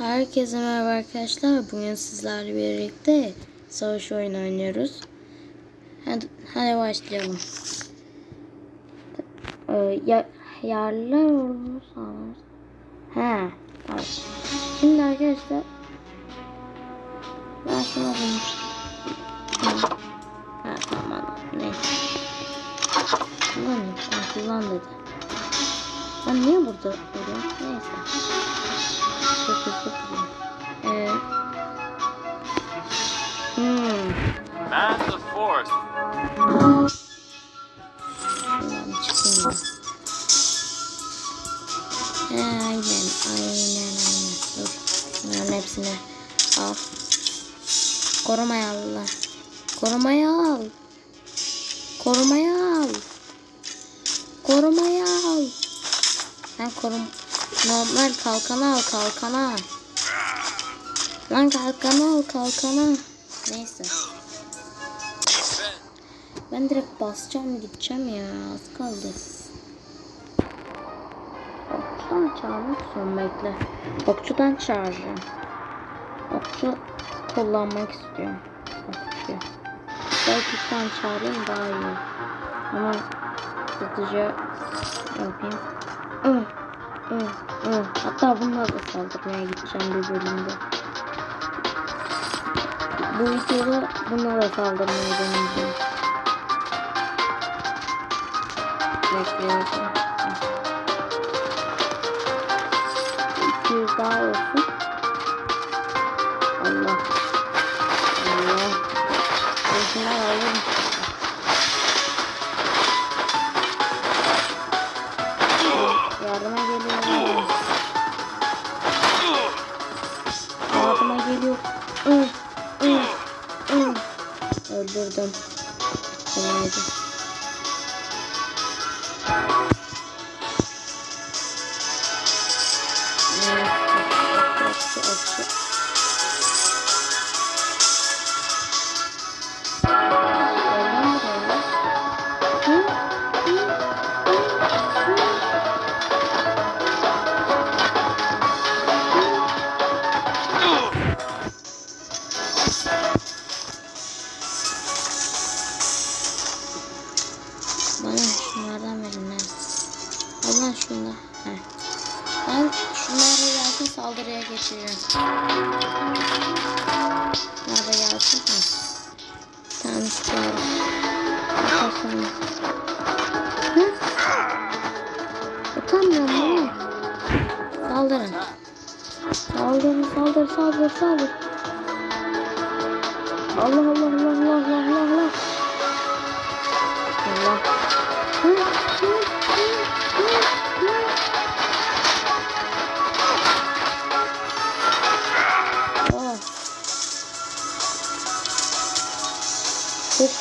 Herkese merhaba arkadaşlar. Bugün sizlerle birlikte savaş oyunu oynuyoruz. Hadi, hadi başlayalım. Ee, ya, yerler ordu sağlar. He, tamam. Şimdi arkadaşlar ben şuna bunu. Ha, tamam. Neyse. Kullanayım. Kullan dedi. Ben niye burada duruyorum? Neyse. Çok al kalkana. Neyse. Ben direkt basacağım gideceğim ya. Az kaldı. Okçudan çağırmak istiyorum bekle. Okçudan çağıracağım. Okçu kullanmak istiyorum. Okçu. Belki sen çağırayım daha iyi. Ama hızlıca yapayım. Hatta bununla da saldırmaya gideceğim bir bölümde. Bu videoda bununla da saldırmaya deneyeceğim. Bekliyorum. 200 daha olsun. Allah. Allah. Başına alırım. Öldürdüm. Kolaydı. Okçu. Oradan Tanesi geldi. Arkadaşlar. Hı? Utanmıyorum mu? Saldırın. Saldırın, saldır, saldır, saldır. Allah Allah Allah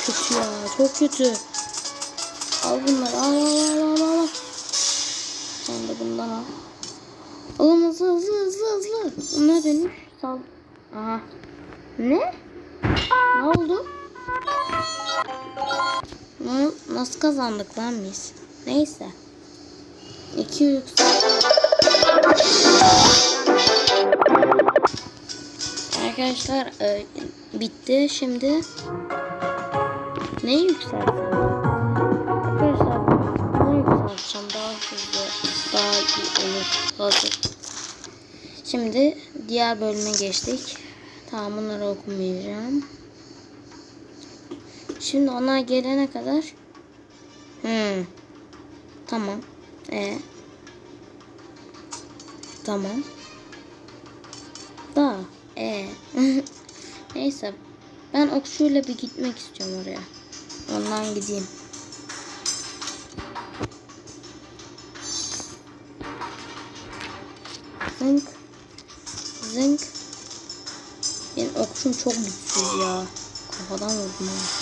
kötü ya, çok kötü. Al bunları, al al al al al. Sen de bundan al. Oğlum hızlı hızlı hızlı hızlı. Bunlar dönüş. Sal. Aha. Ne? Ne oldu? Ne, nasıl kazandık lan biz? Neyse. İki yüksek. Arkadaşlar e, bitti. Şimdi ne yükseltsem? Arkadaşlar bunu yükselteceğim. Daha hızlı, daha iyi olur. Hazır. Şimdi diğer bölüme geçtik. Tamam bunları okumayacağım. Şimdi onlar gelene kadar hmm. Tamam. E Tamam. Da e Neyse. Ben okçuyla bir gitmek istiyorum oraya. Ondan gideyim. Zınk. Zınk. Benim okçum çok güçsüz ya. Kafadan vurdum ha.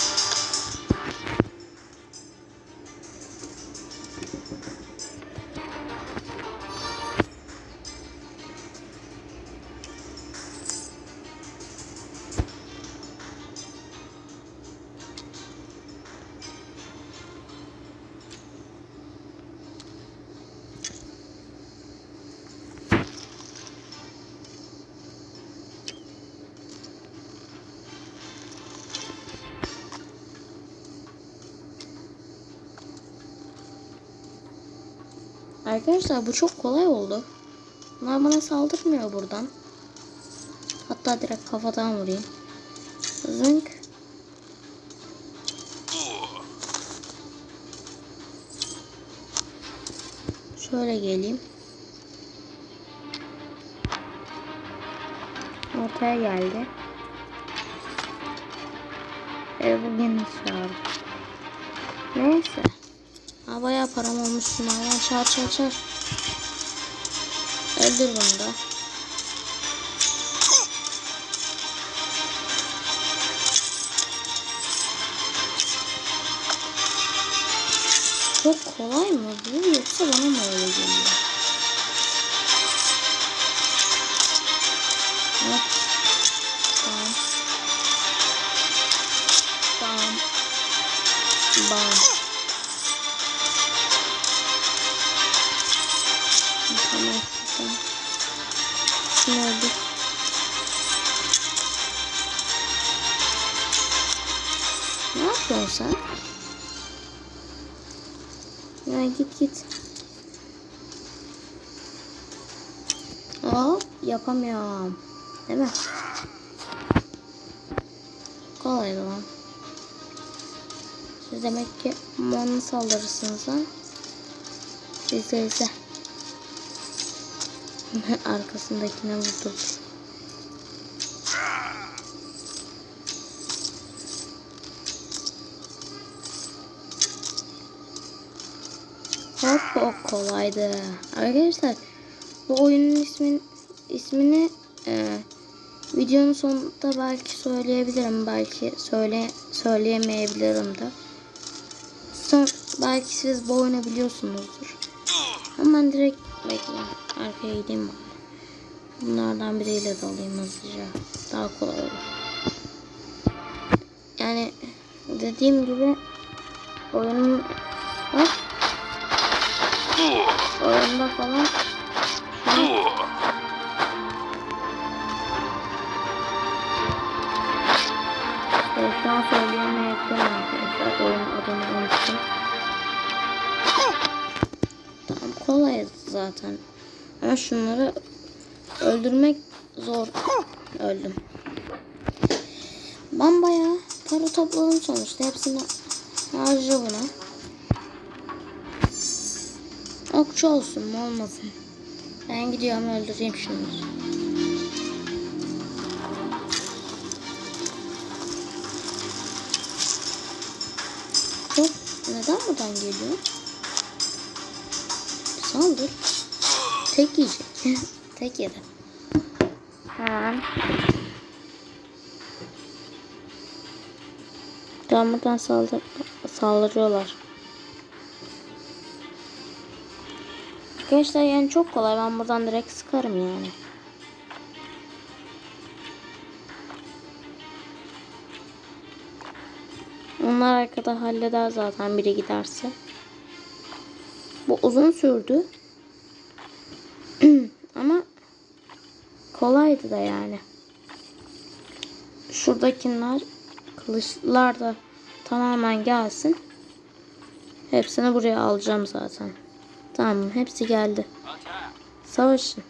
Arkadaşlar bu çok kolay oldu. Bunlar bana saldırmıyor buradan. Hatta direkt kafadan vurayım. Zınk. Şöyle geleyim. Ortaya geldi. E bugün çağır. Neyse. Ha bayağı param olmuş şunlardan. Çağır çağır çağır. Öldür bunu da. Çok kolay mı bu yoksa bana mı öyle geliyor? Şunu öldür. Ne yapıyorsun sen? Ya git git. Hop yapamıyorum. Değil mi? Kolay lan. Siz demek ki bana saldırırsınız ha? İzle izle. Arkasındakine vurdum. Hop o kolaydı. Arkadaşlar bu oyunun ismin ismini e, videonun sonunda belki söyleyebilirim. Belki söyle söyleyemeyebilirim de. Son, belki siz bu oyunu biliyorsunuzdur. Ben direkt bekle. Arkaya gideyim bari. Bunlardan biriyle de alayım hızlıca. Daha kolay olur. Yani dediğim gibi oyunun bak oyunda falan Evet, şu an söyleyemeyebilirim arkadaşlar. Oyun adını unuttum. Tamam kolay zaten. Ama şunları öldürmek zor. Öldüm. Ben bayağı para topladım sonuçta. Hepsini harca. Okçu olsun mu olmasın. Ben gidiyorum öldüreyim şunları. Neden buradan geliyor? Saldır. Tek yiyecek. Tek yedi. Hemen. Tam buradan saldır saldırıyorlar. Arkadaşlar yani çok kolay. Ben buradan direkt sıkarım yani. Onlar arkada halleder zaten biri giderse. Bu uzun sürdü. Ama kolaydı da yani. Şuradakiler kılıçlar da tamamen gelsin. Hepsini buraya alacağım zaten. Tamam hepsi geldi. Savaşın.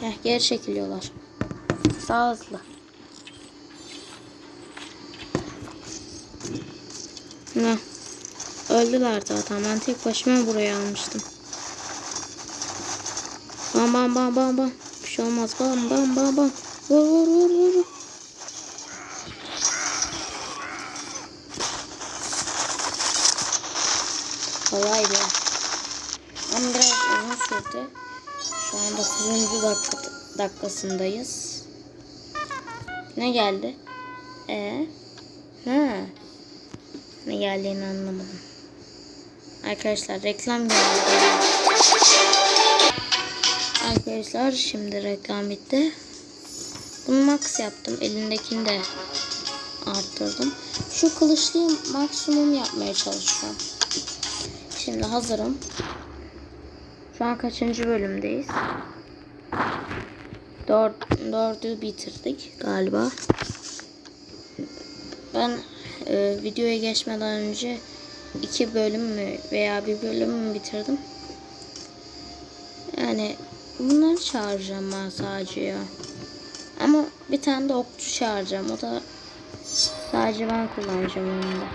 Heh, geri çekiliyorlar. Sağ hızlı. Ne? Öldüler zaten. Ben tek başıma buraya almıştım. Bam bam bam bam bam. Bir şey olmaz. Bam bam bam bam. Vur vur vur vur. vur. Kolaydı. Ama biraz uzun sürdü. Şu an 9. dakika, dakikasındayız. Ne geldi? E ha. Ne geldiğini anlamadım. Arkadaşlar reklam geldi. Arkadaşlar şimdi reklam bitti. Bunu max yaptım. Elindekini de arttırdım. Şu kılıçlıyı maksimum yapmaya çalışıyorum. Şimdi hazırım. Şu an kaçıncı bölümdeyiz? Dört, dördü bitirdik galiba. Ben e, videoya geçmeden önce iki bölüm mü veya bir bölüm mü bitirdim. Yani bunları çağıracağım ben sadece ya. Ama bir tane de okçu çağıracağım. O da sadece ben kullanacağım onu da.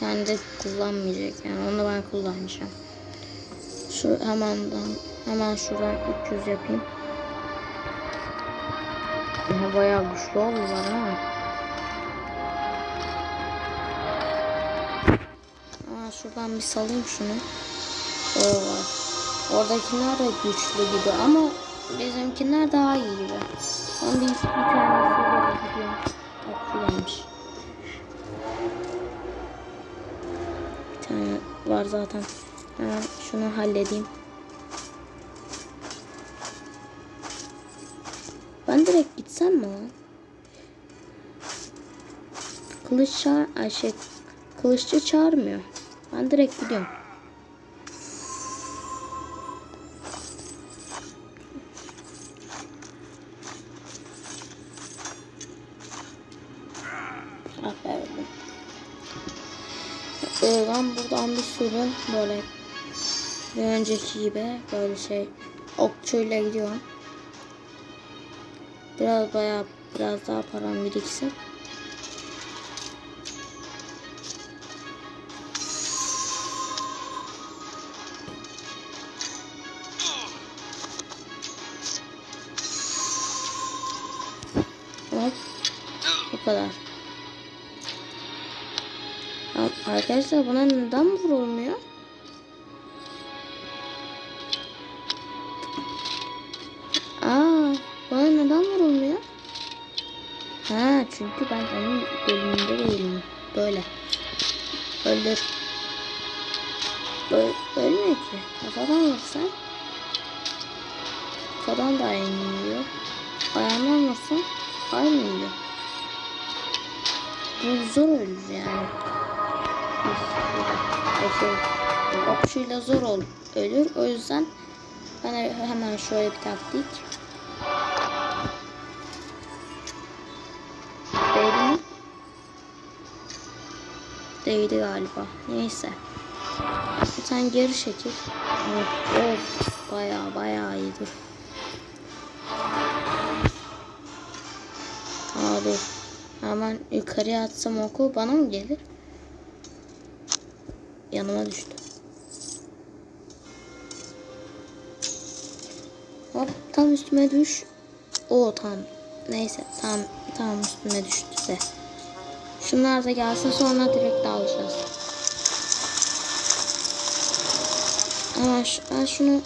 Kendi kullanmayacak yani onu da ben kullanacağım. Şu hemen hemen şuradan 300 yapayım. Aha, bayağı güçlü oldular ama. Aa, şuradan bir salayım şunu. O var. Oradakiler de güçlü gibi ama bizimkiler daha iyi gibi. Ben bir, bir tanesiyle gidiyorum. Okçuymuş. Bir tane var zaten. Hemen şunu halledeyim. Ben direkt gitsem mi lan? Kılıç çağır... Ay şey... Kılıççı çağırmıyor. Ben direkt gidiyorum. Ee, ben buradan bir sürü böyle bir önceki gibi böyle şey okçuyla gidiyorum. Biraz bayağı biraz daha param biriksin. Arkadaşlar buna neden vurulmuyor? Aa, bana neden vurulmuyor? Ha, çünkü ben onun bölümünde değilim. Böyle. Öldür. Böyle, ölmüyor ki. Kafadan vursan. Kafadan da aynı yiyor. Ayağından vursan aynı yiyor. Bu zor ölür yani. Şey, zor ol, ölür. O yüzden ben hemen şöyle bir taktik. Değdi mi? Değdi galiba. Neyse. Sen geri çekil. Of, of. Baya baya iyi dur. Dur. Hemen yukarıya atsam oku bana mı gelir? Yanıma düştü. Hop tam üstüme düş. O tam. Neyse tam tam üstüme düştü de. Şunlar da gelsin sonra direkt alacağız. Ama şunu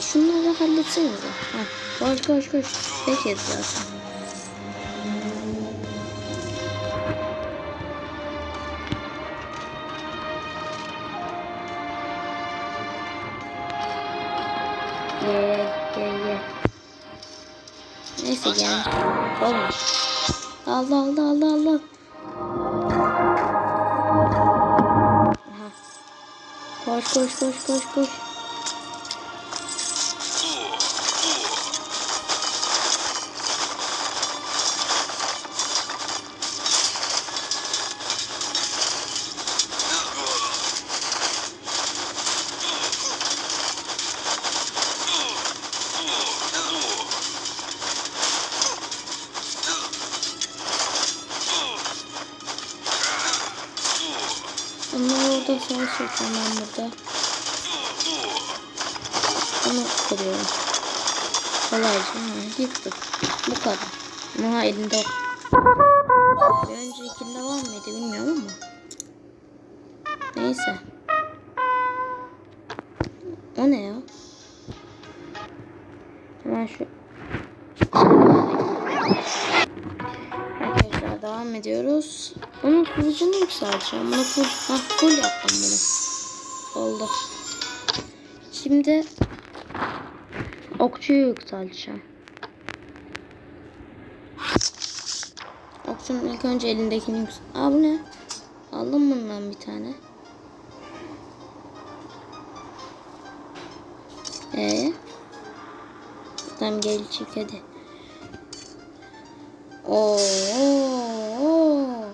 şunları halletsenize. Ha, koş koş koş. Peki zaten. Gel. Olmuş. Allah Allah Allah Allah. Aha. Koş koş koş koş koş. Burada. Bunu kırıyorum. Kolayca yıktık. Bu kadar. Ama elinde. Bir öncekinde var mıydı bilmiyorum ama. Neyse. O ne ya? Hemen şu Arkadaşlar devam ediyoruz. Onun kılıcını yükselteceğim. Bunu full, ha, full yaptım bunu. Oldu. Şimdi okçuyu yükselteceğim. Okçunun ilk önce elindekini yüksel... Aa bu ne? Aldım bundan bir tane. Ee? Tamam gel çık hadi. Oo. oo.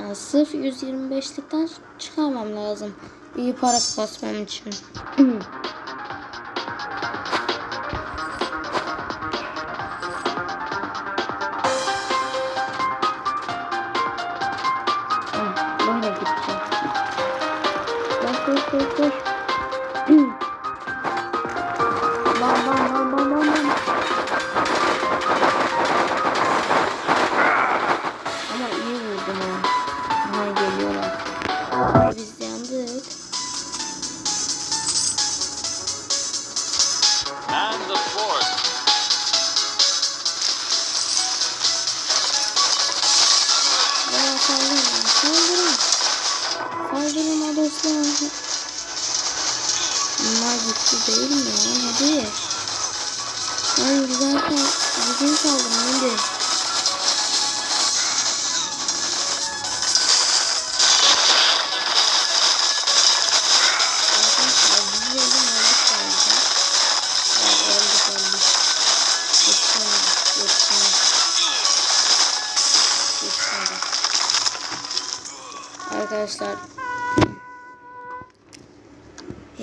Yani sırf 125'likten çıkarmam lazım. İyi para basmam için. Ah, Böyle gideceğim. Koş koş koş koş. Dostlar. Bunlar gitti değil mi lan? Hadi. Güzel sal. Düzgün saldırın hadi.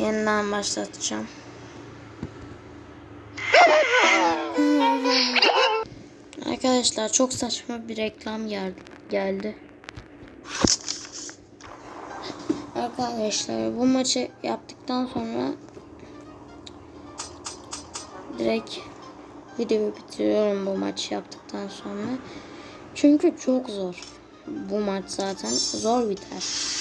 Yeniden başlatacağım. Arkadaşlar çok saçma bir reklam gel- geldi. Arkadaşlar bu maçı yaptıktan sonra direkt videoyu bitiriyorum bu maçı yaptıktan sonra. Çünkü çok zor. Bu maç zaten zor biter.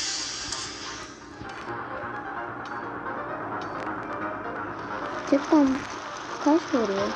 Tekrar kaç vuruyor?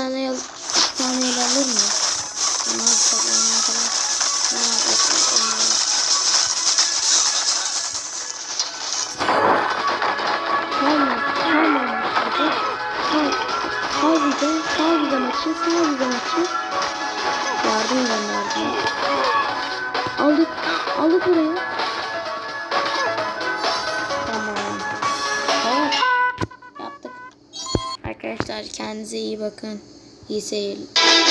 Tane bir tane yal alır mı? Salma, salma onları. Sal, sal bize, sal bize maçı, sal bize maçı. Yardım gönderdim. Aldık, aldık burayı. Kendinize iyi bakın. İyi seyirler.